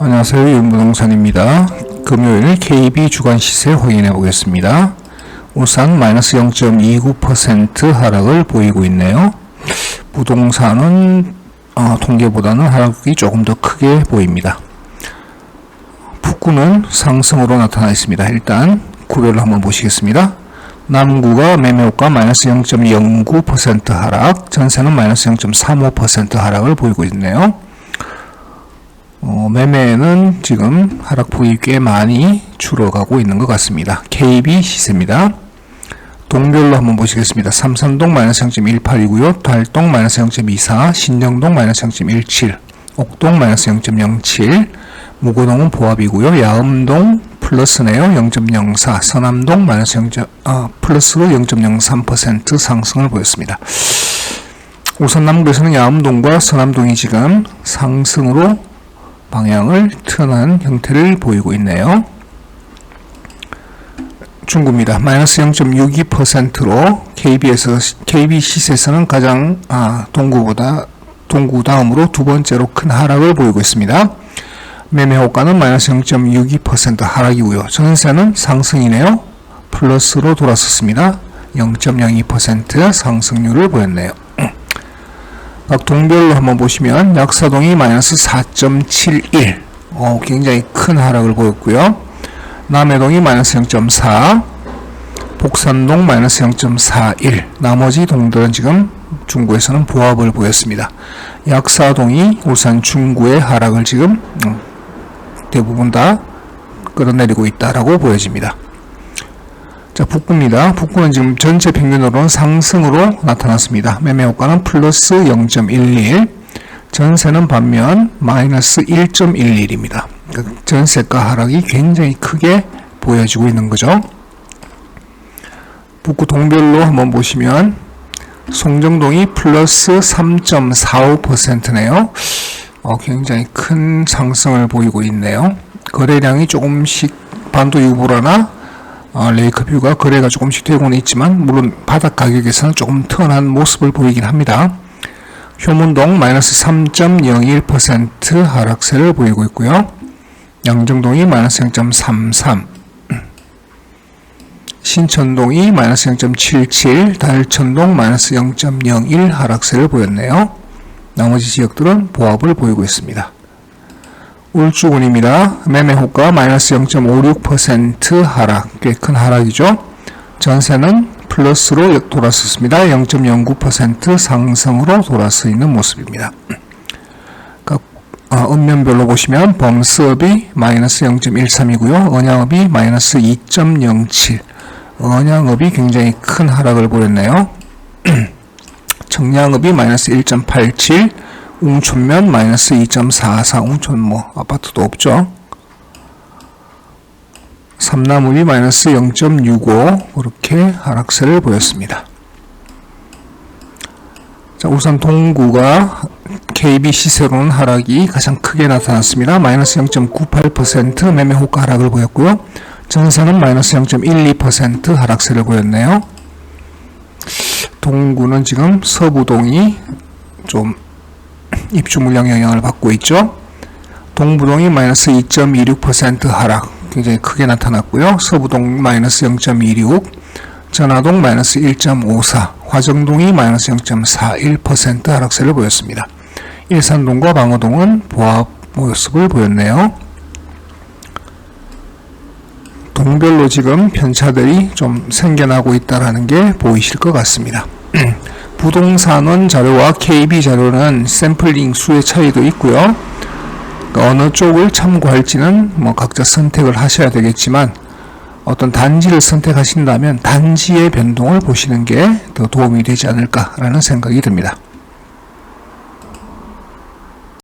안녕하세요. 윤부동산입니다. 금요일 KB 주간 시세 확인해 보겠습니다. 우선 마이너스 0.29% 하락을 보이고 있네요. 부동산은 어, 통계보다는 하락이 조금 더 크게 보입니다. 북구는 상승으로 나타나 있습니다. 일단 구별로 한번 보시겠습니다. 남구가 매매호가 마이너스 0.09% 하락, 전세는 마이너스 0.35% 하락을 보이고 있네요. 어, 매매는 지금 하락폭이 꽤 많이 줄어가고 있는 것 같습니다. KB 시세입니다. 동별로 한번 보시겠습니다. 삼산동 마이너스 0.18이고요. 달동 마이너스 0.24, 신정동 마이너스 0.17, 옥동 마이너스 0.07, 무고동은 보합이고요. 야음동 플러스네요. 0.04, 서남동 마이너스 0. 아, 플러스로 0.03% 상승을 보였습니다. 우선 남부에서는 야음동과 서남동이 지금 상승으로 방향을 틀어난 형태를 보이고 있네요. 중구입니다. 마이너스 0.62%로 KB에서 KB 시세에서는 가장 아, 동구보다 동구 다음으로 두 번째로 큰 하락을 보이고 있습니다. 매매 호가는 마이너스 0.62% 하락이고요. 전세는 상승이네요. 플러스로 돌아섰습니다. 0.02% 상승률을 보였네요. 각 동별로 한번 보시면 약사동이 마이너스 4.71 어, 굉장히 큰 하락을 보였고요. 남해동이 마이너스 0.4 복산동 마이너스 0.41 나머지 동들은 지금 중구에서는 보합을 보였습니다. 약사동이 우선 중구의 하락을 지금 음, 대부분 다 끌어내리고 있다라고 보여집니다. 자, 북구입니다. 북구는 지금 전체 평균으로는 상승으로 나타났습니다. 매매 효과는 플러스 0.11, 전세는 반면 마이너스 1.11입니다. 그러니까 전세가 하락이 굉장히 크게 보여지고 있는 거죠. 북구 동별로 한번 보시면 송정동이 플러스 3.45%네요. 어, 굉장히 큰 상승을 보이고 있네요. 거래량이 조금씩 반도 유보라나 어, 레이크뷰가 거래가 조금씩 되고는 있지만 물론 바닥 가격에서는 조금 턴한 모습을 보이긴 합니다. 효문동 마이너스 3.01% 하락세를 보이고 있고요. 양정동이 마이너스 0.33 신천동이 마이너스 0.77 달천동 마이너스 0.01 하락세를 보였네요. 나머지 지역들은 보합을 보이고 있습니다. 울주군입니다. 매매 호가 마이너스 0.56% 하락, 꽤 큰 하락이죠. 전세는 플러스로 돌아섰습니다. 0.09% 상승으로 돌아서 있는 모습입니다. 어, 음면별로 보시면 범스업이 마이너스 0.13이고요. 언양업이 마이너스 2.07 언양업이 굉장히 큰 하락을 보였네요. 청량업이 마이너스 1.87 웅촌면 마이너스 2.44 웅촌 뭐 아파트도 없죠. 삼나물이 마이너스 0.65 그렇게 하락세를 보였습니다. 자, 우선 동구가 KB 시세로는 하락이 가장 크게 나타났습니다. 마이너스 0.98% 매매 호가 하락을 보였고요. 전세는 마이너스 0.12% 하락세를 보였네요. 동구는 지금 서부동이 좀 입주 물량 영향을 받고 있죠. 동부동이 마이너스 2.26% 하락 굉장히 크게 나타났고요. 서부동 마이너스 0.26 전화동 마이너스 1.54 화정동이 마이너스 0.41% 하락세를 보였습니다. 일산동과 방어동은 보합 모습을 보였네요. 동별로 지금 편차들이 좀 생겨나고 있다는 게 보이실 것 같습니다. 부동산원 자료와 KB 자료는 샘플링 수의 차이도 있고요. 그러니까 어느 쪽을 참고할지는 뭐 각자 선택을 하셔야 되겠지만 어떤 단지를 선택하신다면 단지의 변동을 보시는 게 더 도움이 되지 않을까라는 생각이 듭니다.